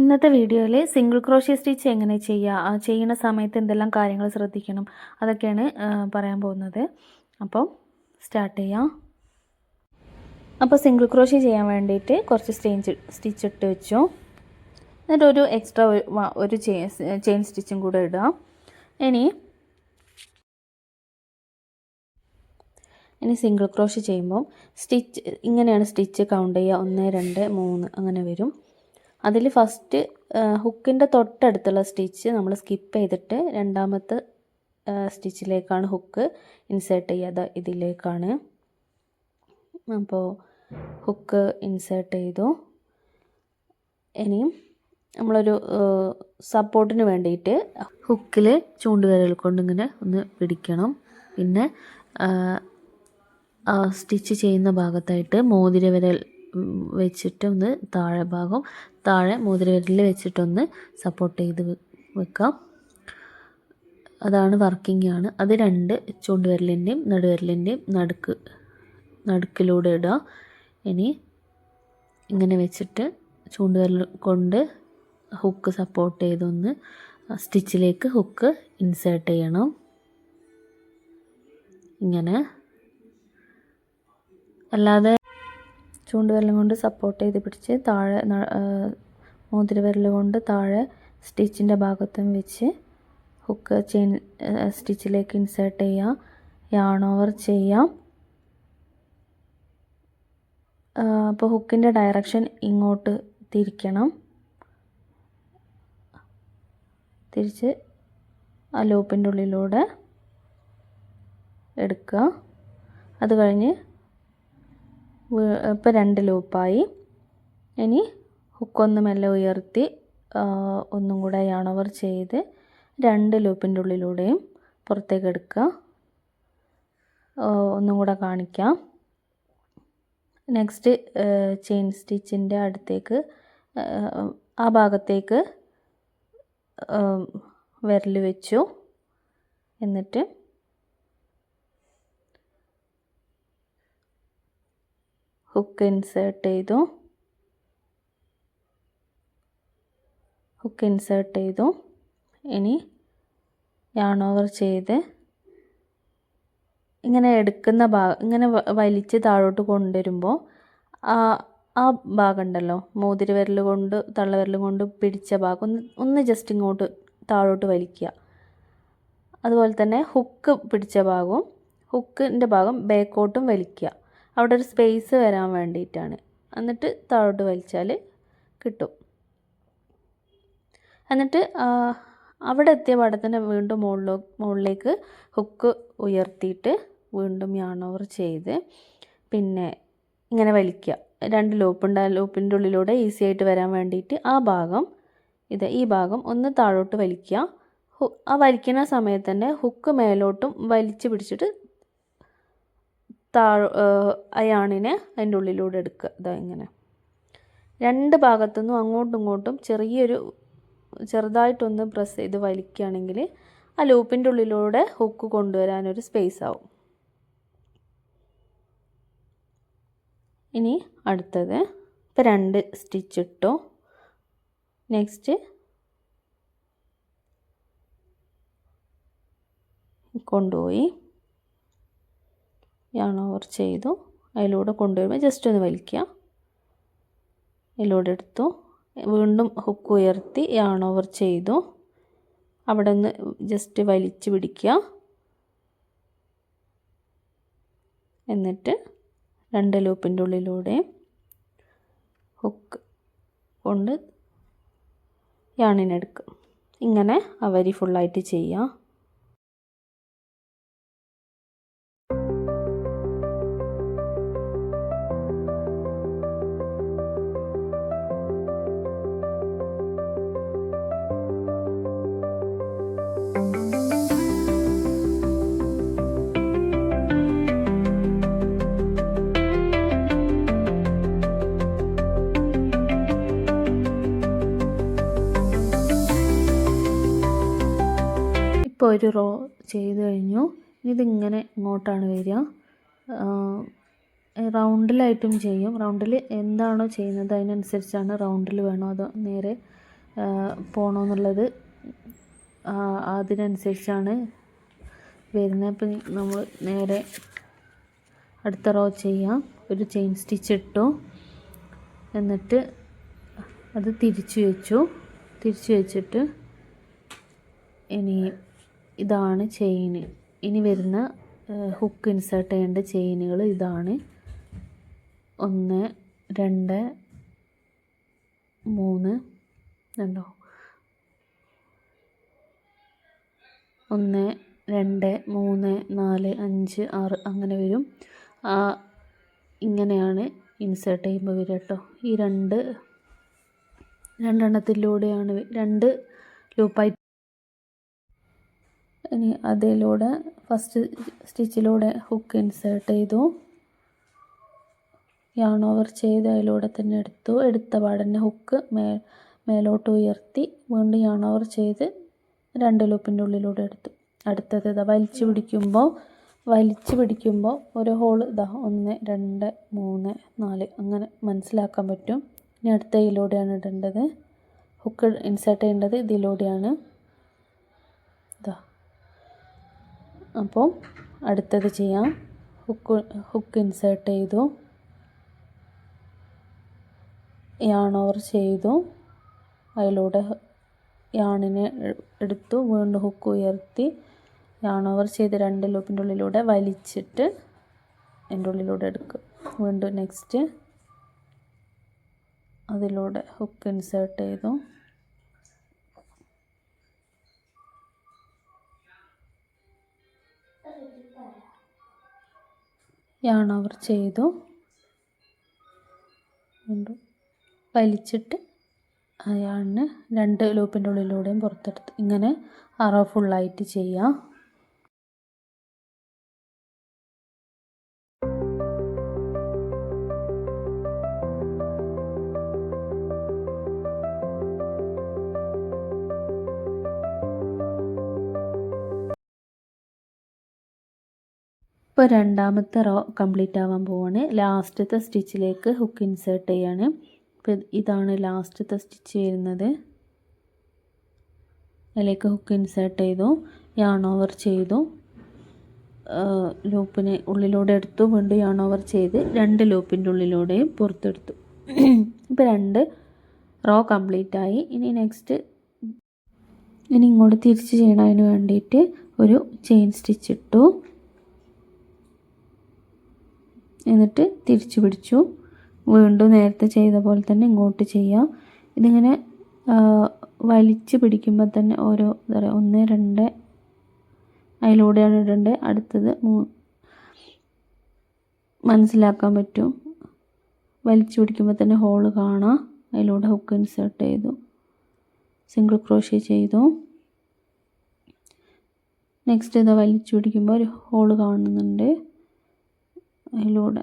ഇന്നത്തെ വീഡിയോയിൽ single crochet stitch എങ്ങനെ ചെയ്യുക ചെയ്യുന്ന സമയത്ത് എന്തെല്ലാം കാര്യങ്ങൾ ശ്രദ്ധിക്കണം അതൊക്കെയാണ് പറയാൻ പോകുന്നത്. അപ്പോൾ സ്റ്റാർട്ട് ചെയ്യാം. അപ്പോൾ സിംഗിൾ ക്രോഷ്യ ചെയ്യാൻ വേണ്ടിയിട്ട് കുറച്ച് സ്റ്റേഞ്ച് സ്റ്റിച്ച് ഇട്ട് വെച്ചു. എന്നിട്ട് ഒരു എക്സ്ട്രാ ഒരു ചെയിൻ സ്റ്റിച്ചും കൂടെ ഇടുക ഇനി ഇനി സിംഗിൾ ക്രോഷ്യ ചെയ്യുമ്പോൾ സ്റ്റിച്ച് ഇങ്ങനെയാണ് സ്റ്റിച്ച് കൗണ്ട് ചെയ്യുക. ഒന്ന് രണ്ട് മൂന്ന് അങ്ങനെ വരും. അതിൽ ഫസ്റ്റ് ഹുക്കിന്റെ തൊട്ടടുത്തുള്ള സ്റ്റിച്ച് നമ്മൾ സ്കിപ്പ് ചെയ്തിട്ട് രണ്ടാമത്തെ സ്റ്റിച്ചിലേക്കാണ് ഹുക്ക് ഇൻസേർട്ട് ചെയ്യുക. ഇതിലേക്കാണ്. അപ്പോൾ ഹുക്ക് ഇൻസേർട്ട് ചെയ്തു. ഇനിയും നമ്മളൊരു സപ്പോർട്ടിന് വേണ്ടിയിട്ട് ഹുക്കിൽ ചൂണ്ടുവിരൽ കൊണ്ട് ഇങ്ങനെ ഒന്ന് പിടിക്കണം. പിന്നെ സ്റ്റിച്ച് ചെയ്യുന്ന ഭാഗത്തായിട്ട് മോതിരവിരൽ ഉം, വെച്ചിട്ട് ഒന്ന് താഴെ ഭാഗം താഴെ മോതിരവിരലിൽ വെച്ചിട്ടൊന്ന് സപ്പോർട്ട് ചെയ്ത് വെക്കാം. അതാണ് വർക്കിംഗ് ആണ്. അത് രണ്ട് ചൂണ്ടുവിരലിന്റെയും നടുവിരലിന്റെയും നടുക്ക് നടുക്കിലൂടെ ഇടുക. ഇനി ഇങ്ങനെ വെച്ചിട്ട് ചൂണ്ടുവിരൽ കൊണ്ട് ഹുക്ക് സപ്പോർട്ട് ചെയ്തൊന്ന് സ്റ്റിച്ചിലേക്ക് ഹുക്ക് ഇൻസേർട്ട് ചെയ്യണം. ഇങ്ങനെ. അല്ലാതെ ചൂണ്ടുവിരലും കൊണ്ട് സപ്പോർട്ട് ചെയ്ത് പിടിച്ച് താഴെ മോതിരവിരൽ കൊണ്ട് താഴെ സ്റ്റിച്ചിന്റെ ഭാഗത്തും വെച്ച് ഹുക്ക് ചെയിൻ സ്റ്റിച്ചിലേക്ക് ഇൻസേർട്ട് ചെയ്യാം. യാൺ ഓവർ ചെയ്യാം. അപ്പോൾ ഹുക്കിന്റെ ഡയറക്ഷൻ ഇങ്ങോട്ട് തിരിക്കണം. തിരിച്ച് ആ ലൂപ്പിന്റെ ഉള്ളിലൂടെ എടുക്കുക. അത് കഴിഞ്ഞ് ഇപ്പോൾ രണ്ട് ലൂപ്പായി. ഇനി ഹുക്കൊന്ന് മെല്ലെ ഉയർത്തി ഒന്നും കൂടെ യാണോവർ ചെയ്ത് രണ്ട് ലൂപ്പിന്റെ ഉള്ളിലൂടെയും പുറത്തേക്ക് എടുക്കുക. ഒന്നും കൂടെ കാണിക്കാം. നെക്സ്റ്റ് ചെയിൻ സ്റ്റിച്ചിന്റെ അടുത്തേക്ക് ആ, ഭാഗത്തേക്ക് വിരൽ വെച്ചു. എന്നിട്ട് ഹുക്ക് ഇൻസേർട്ട് ചെയ്തു. ഹുക്ക് ഇൻസേർട്ട് ചെയ്തു. ഇനി യാൺ ഓവർ ചെയ്ത് ഇങ്ങനെ എടുക്കുന്ന ഭാഗം ഇങ്ങനെ വലിച്ച് താഴോട്ട് കൊണ്ടുവരുമ്പോൾ ആ ആ ഭാഗം ഉണ്ടല്ലോ മോതിരവിരൽ കൊണ്ട് തള്ളവിരൽ കൊണ്ട് പിടിച്ച ഭാഗം ഒന്ന് ഒന്ന് ജസ്റ്റ് ഇങ്ങോട്ട് താഴോട്ട് വലിക്കുക. അതുപോലെ തന്നെ ഹുക്ക് പിടിച്ച ഭാഗവും ഹുക്കിന്റെ ഭാഗം ബേക്കോട്ടും വലിക്കുക. അവിടെ ഒരു സ്പേസ് വരാൻ വേണ്ടിയിട്ടാണ്. എന്നിട്ട് താഴോട്ട് വലിച്ചാൽ കിട്ടും. എന്നിട്ട് അവിടെ എത്തിയ പാടെ തന്നെ വീണ്ടും മുകളിലോ മുകളിലേക്ക് ഹുക്ക് ഉയർത്തിയിട്ട് വീണ്ടും യാൺ ഓവർ ചെയ്ത് പിന്നെ ഇങ്ങനെ വലിക്കുക. രണ്ട് ലൂപ്പുണ്ട് ആ ലൂപ്പിന്റെ ഉള്ളിലൂടെ ഈസി ആയിട്ട് വരാൻ വേണ്ടിയിട്ട് ആ ഭാഗം ഇത് ഈ ഭാഗം ഒന്ന് താഴോട്ട് വലിക്കുക. ആ വലിക്കുന്ന സമയത്ത് തന്നെ ഹുക്ക് മേലോട്ടും വലിച്ചു പിടിച്ചിട്ട് താഴ് അയാണിനെ അതിന്റെ ഉള്ളിലൂടെ എടുക്കുക. ഇതാ ഇങ്ങനെ. രണ്ട് ഭാഗത്തുനിന്നും അങ്ങോട്ടും ഇങ്ങോട്ടും ചെറിയൊരു ചെറുതായിട്ടൊന്ന് പ്രസ് ചെയ്ത് വലിക്കുകയാണെങ്കിൽ ആ ലൂപ്പിന്റെ ഉള്ളിലൂടെ ഹുക്ക് കൊണ്ടുവരാനൊരു സ്പേസ് ആവും. ഇനി അടുത്തത് ഇപ്പം രണ്ട് സ്റ്റിച്ച് ഇട്ടു. നെക്സ്റ്റ് കൊണ്ടുപോയി. യാൺ ഓവർ ചെയ്തു. അതിലൂടെ കൊണ്ടുവരുമ്പോൾ ജസ്റ്റ് ഒന്ന് വലിക്കുക. അതിലൂടെ എടുത്തു. വീണ്ടും ഹുക്ക് ഉയർത്തി യാൺ ഓവർ ചെയ്തു. അവിടെ നിന്ന് ജസ്റ്റ് വലിച്ച് പിടിക്കുക. എന്നിട്ട് രണ്ട് ലൂപ്പിന്റെ ഉള്ളിലൂടെ ഹുക്ക് കൊണ്ട് യാണിനെടുക്കും ഇങ്ങനെ അവരി വരി ഫുള്ളായിട്ട് ചെയ്യാം ഇപ്പോൾ ഒരു റോ ചെയ്ത് കഴിഞ്ഞു. ഇതിങ്ങനെ ഇങ്ങോട്ടാണ് വരിക. റൗണ്ടിലായിട്ടും ചെയ്യും. റൗണ്ടിൽ എന്താണോ ചെയ്യുന്നത് അതിനനുസരിച്ചാണ് റൗണ്ടിൽ വേണോ അതോ നേരെ പോകണമെന്നുള്ളത് അതിനനുസരിച്ചാണ് വരുന്നത്. അപ്പം നമ്മൾ നേരെ അടുത്ത റോ ചെയ്യാം. ഒരു ചെയിൻ സ്റ്റിച്ച് ഇട്ടു. എന്നിട്ട് അത് തിരിച്ചു വെച്ചു. തിരിച്ചു വെച്ചിട്ട് ഇനി ഇതാണ് ചെയിൻ. ഇനി വരുന്ന ഹുക്ക് ഇൻസേർട്ട് ചെയ്യേണ്ട ചെയിനുകൾ ഇതാണ്. ഒന്ന് രണ്ട് മൂന്ന് രണ്ടോ ഒന്ന് രണ്ട് മൂന്ന് നാല് അഞ്ച് ആറ് അങ്ങനെ വരും. ഇങ്ങനെയാണ് ഇൻസേർട്ട് ചെയ്യുമ്പോൾ വരിക കേട്ടോ. ഈ രണ്ട് രണ്ടെണ്ണത്തിലൂടെയാണ് രണ്ട് ലൂപ്പായി ഇനി അതിലൂടെ ഫസ്റ്റ് സ്റ്റിച്ചിലൂടെ ഹുക്ക് ഇൻസേർട്ട് ചെയ്തു. യാൺ ഓവർ ചെയ്ത് അതിലൂടെ തന്നെ എടുത്തു. എടുത്ത പാടന്നെ ഹുക്ക് മേ മേലോട്ട് ഉയർത്തി വീണ്ടും യാൺ ഓവർ ചെയ്ത് രണ്ട് ലൂപ്പിന്റെ ഉള്ളിലൂടെ എടുത്തു. അടുത്തത് ഇതാ വലിച്ചു പിടിക്കുമ്പോൾ വലിച്ചു പിടിക്കുമ്പോൾ ഒരു ഹോൾ ഇതാ ഒന്ന് രണ്ട് മൂന്ന് നാല് അങ്ങനെ മനസ്സിലാക്കാൻ പറ്റും. ഇനി അടുത്ത ഇതിലൂടെയാണ് ഇടേണ്ടത്. ഹുക്ക് ഇൻസേർട്ട് ചെയ്യേണ്ടത് ഇതിലൂടെയാണ് ഇതാ അപ്പോൾ അടുത്തത് ചെയ്യാം. ഹുക്ക് ഹുക്ക് ഇൻസേർട്ട് ചെയ്തു. യാൺ ഓവർ ചെയ്തു. അതിലൂടെ യാണിനെ എടുത്തു. വീണ്ടും ഹുക്ക് ഉയർത്തി. യാൺ ഓവർ ചെയ്ത് രണ്ട് ലൂപ്പിന്റെ ഉള്ളിലൂടെ വലിച്ചിട്ട് എന്റെ ഉള്ളിലൂടെ എടുക്കും വീണ്ടും നെക്സ്റ്റ്. അതിലൂടെ ഹുക്ക് ഇൻസേർട്ട് ചെയ്തു. യാൺ ഓവർ ചെയ്തു വലിച്ചിട്ട് അയാളിന് രണ്ട് ലൂപ്പിന്റെ ഉള്ളിലൂടെയും പുറത്തെടുത്ത് ഇങ്ങനെ അറ ഫുള്ളായിട്ട് ചെയ്യാം. ഇപ്പോൾ രണ്ടാമത്തെ റോ കംപ്ലീറ്റ് ആവാൻ പോവാണ്. ലാസ്റ്റത്തെ സ്റ്റിച്ചിലേക്ക് ഹുക്ക് ഇൻസേർട്ട് ചെയ്യാണ്. ഇതാണ് ലാസ്റ്റത്തെ സ്റ്റിച്ച് വരുന്നത് അതിലേക്ക് ഹുക്ക് ഇൻസേർട്ട് ചെയ്തു. യാൺ ഓവർ ചെയ്തു. ലൂപ്പിന് ഉള്ളിലൂടെ എടുത്തു. വീണ്ടും യാൺ ഓവർ ചെയ്ത് രണ്ട് ലൂപ്പിന്റെ ഉള്ളിലൂടെയും പുറത്തെടുത്തു. ഇപ്പോൾ രണ്ട് റോ കംപ്ലീറ്റ് ആയി. ഇനി നെക്സ്റ്റ് ഇനി ഇങ്ങോട്ട് തിരിച്ച് ചെയ്യണതിന് വേണ്ടിയിട്ട് ഒരു ചെയിൻ സ്റ്റിച്ച് ഇട്ടു. എന്നിട്ട് തിരിച്ചു പിടിച്ചു. വീണ്ടും നേരത്തെ ചെയ്ത പോലെ തന്നെ ഇങ്ങോട്ട് ചെയ്യാം. ഇതിങ്ങനെ വലിച്ചു പിടിക്കുമ്പോൾ തന്നെ ഓരോ എന്താ പറയുക ഒന്ന് രണ്ട് അതിലൂടെയാണ് ഇടേണ്ടത്. അടുത്തത് മൂ മനസ്സിലാക്കാൻ പറ്റും. വലിച്ചു പിടിക്കുമ്പോൾ തന്നെ ഹോൾ കാണാം. അതിലൂടെ ഹുക്ക് ഇൻസേർട്ട് ചെയ്തു. സിംഗിൾ ക്രോഷ്യ ചെയ്തു. നെക്സ്റ്റ് ഇത് വലിച്ചു പിടിക്കുമ്പോൾ ഒരു ഹോൾ കാണുന്നുണ്ട്. അതിലൂടെ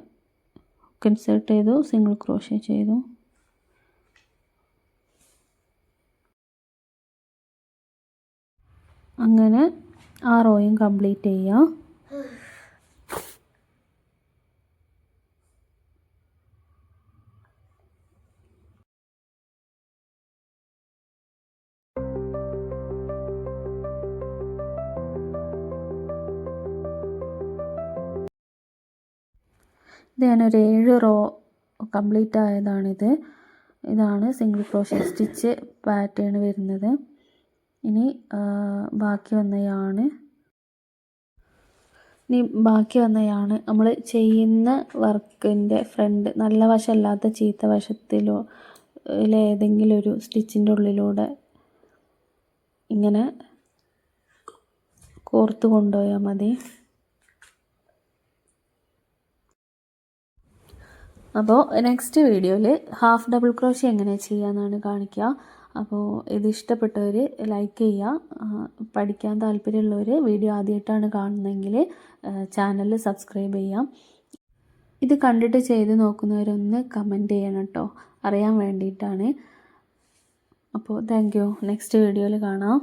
ഇൻസേർട്ട് ചെയ്തു സിംഗിൾ ക്രോഷ്യ ചെയ്തു. അങ്ങനെ ആ റോയും കംപ്ലീറ്റ് ചെയ്യാം. ഇത് ഞാനൊരു ഏഴ് റോ കംപ്ലീറ്റ് ആയതാണിത് ഇതാണ് സിംഗിൾ ക്രോഷ്യ സ്റ്റിച്ച് പാറ്റേൺ വരുന്നത്. ഇനി ബാക്കി വന്നയാണ്. ഇനി ബാക്കി വന്നയാണ്. നമ്മൾ ചെയ്യുന്ന വർക്കിന്റെ ഫ്രണ്ട് നല്ല വശമല്ലാത്ത ചീത്ത വശത്തിലോ ഏതെങ്കിലും ഒരു സ്റ്റിച്ചിന്റെ ഉള്ളിലൂടെ ഇങ്ങനെ കോർത്ത് കൊണ്ടുപോയാൽ മതി. അപ്പോൾ നെക്സ്റ്റ് വീഡിയോയിൽ ഹാഫ് ഡബിൾ ക്രോഷി എങ്ങനെ ചെയ്യാമെന്നാണ് കാണിക്കുക അപ്പോൾ ഇത് ഇഷ്ടപ്പെട്ടവർ ലൈക്ക് ചെയ്യുക പഠിക്കാൻ താല്പര്യമുള്ളവർ വീഡിയോ ആദ്യമായിട്ടാണ് കാണുന്നതെങ്കിൽ ചാനൽ സബ്സ്ക്രൈബ് ചെയ്യാം. ഇത് കണ്ടിട്ട് ചെയ്ത് നോക്കുന്നവരൊന്ന് കമന്റ് ചെയ്യണം കേട്ടോ അറിയാൻ വേണ്ടിയിട്ടാണ്. അപ്പോൾ താങ്ക് നെക്സ്റ്റ് വീഡിയോയിൽ കാണാം.